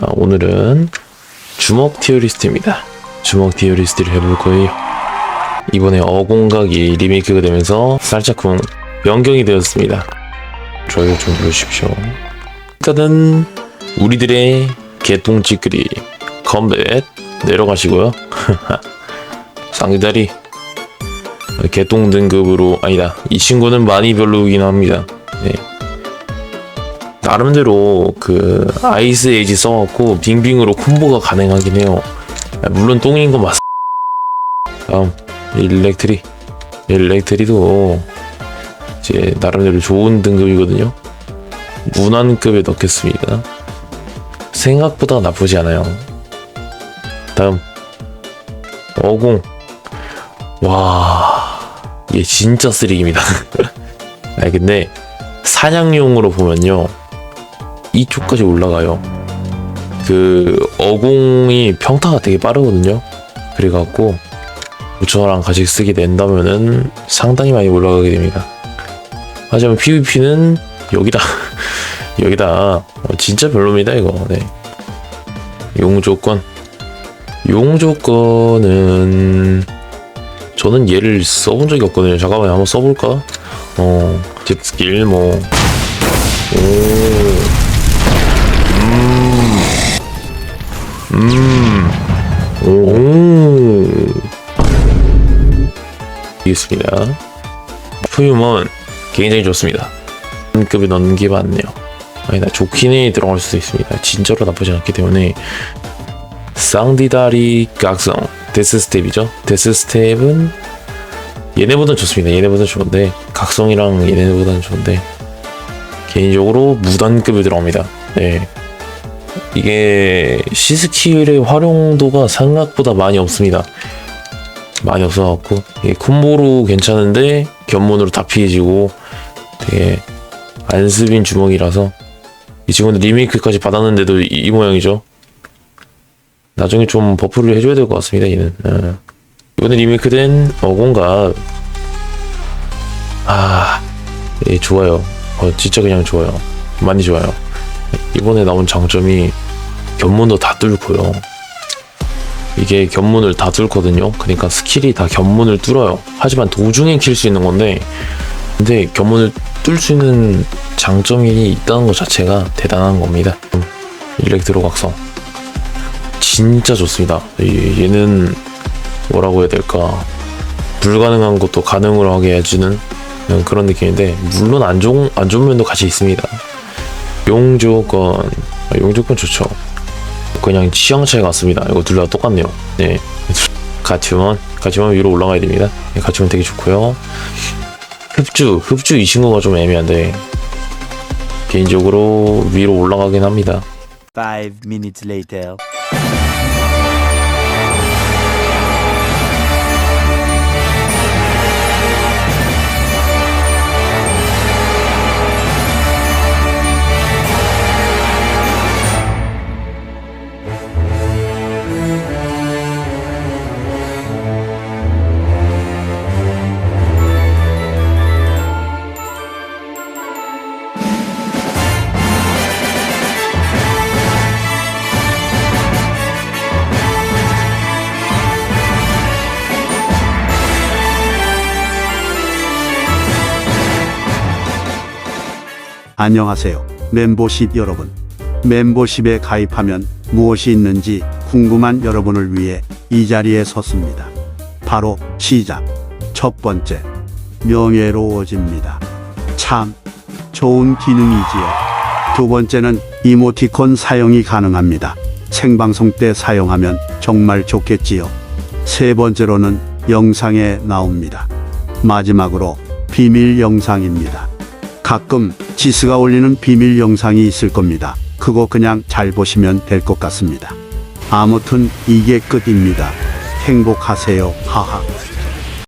아, 오늘은 주먹 티어리스트입니다. 주먹 티어리스트를 해볼 거예요. 이번에 어공각이 리메이크가 되면서 살짝쿵 변경이 되었습니다. 좋아요 좀 눌러주십시오. 일단은 우리들의 개똥찌끄리 컴뱃 내려가시고요. 쌍기다리 개똥 등급으로 아니다. 이 친구는 많이 별로이긴 합니다. 네. 나름대로 그 아이스 에이지 써갖고 빙빙으로 콤보가 가능하긴 해요. 아, 물론 똥인 건 맞. 다음 일렉트리 일렉트리도 이제 나름대로 좋은 등급이거든요. 무난급에 넣겠습니다. 생각보다 나쁘지 않아요. 다음 어공 와 이게 진짜 쓰레기입니다. 아 근데 사냥용으로 보면요 이쪽까지 올라가요. 그 어공이 평타가 되게 빠르거든요. 그래갖고 부처랑 같이 쓰게 된다면은 상당히 많이 올라가게 됩니다. 하지만 PVP는 여기다 여기다 어, 진짜 별로입니다 이거. 네. 용 조건 용 조건은 저는 얘를 써본 적이 없거든요. 잠깐만 한번 써볼까? 어, 제 스킬 뭐, 오, 알겠습니다. 푸유먼 굉장히 좋습니다. 급에 넣는 게 맞네요. 아니다, 좋긴에 들어갈 수도 있습니다. 진짜로 나쁘지 않기 때문에 쌍디다리 각성 데스 스텝이죠. 데스 스텝은 얘네보다 좋습니다. 얘네보다 좋은데 각성이랑 얘네보다는 좋은데 개인적으로 무단급에 들어갑니다. 네. 이게 시스킬의 활용도가 생각보다 많이 없습니다. 많이 없어갖고 이게 콤보로 괜찮은데 견문으로 다 피해지고 되게 안습인 주먹이라서 이 친구는 리메이크까지 받았는데도 이, 이 모양이죠. 나중에 좀 버프를 해줘야 될 것 같습니다. 얘는 어. 이번에 리메이크된 어공가 아, 예, 좋아요. 어, 진짜 그냥 좋아요. 많이 좋아요. 이번에 나온 장점이 견문도 다 뚫고요. 이게 견문을 다 뚫거든요. 그러니까 스킬이 다 견문을 뚫어요. 하지만 도중에 킬 수 있는 건데, 근데 견문을 뚫을 수 있는 장점이 있다는 것 자체가 대단한 겁니다. 음, 일렉트로 각성. 진짜 좋습니다. 이- 얘는 뭐라고 해야 될까 불가능한 것도 가능으로 하게 해주는 그런 느낌인데 물론 안 좋은 안 좋은 면도 같이 있습니다. 용조건 아, 용조건 좋죠. 그냥 취향 차이 같습니다. 이거 둘 다 똑같네요. 네. 가티원 가티원 위로 올라가야 됩니다. 네, 가티원 되게 좋고요. 흡주 흡주 이 친구가 좀 애매한데 개인적으로 위로 올라가긴 합니다. Five minutes later. 안녕하세요. 멤버십 여러분. 멤버십에 가입하면 무엇이 있는지 궁금한 여러분을 위해 이 자리에 섰습니다. 바로 시작. 첫 번째, 명예로워집니다. 참 좋은 기능이지요. 두 번째는 이모티콘 사용이 가능합니다. 생방송 때 사용하면 정말 좋겠지요. 세 번째로는 영상에 나옵니다. 마지막으로 비밀 영상입니다. 가끔 지스가 올리는 비밀 영상이 있을 겁니다. 그거 그냥 잘 보시면 될 것 같습니다. 아무튼 이게 끝입니다. 행복하세요. 하하.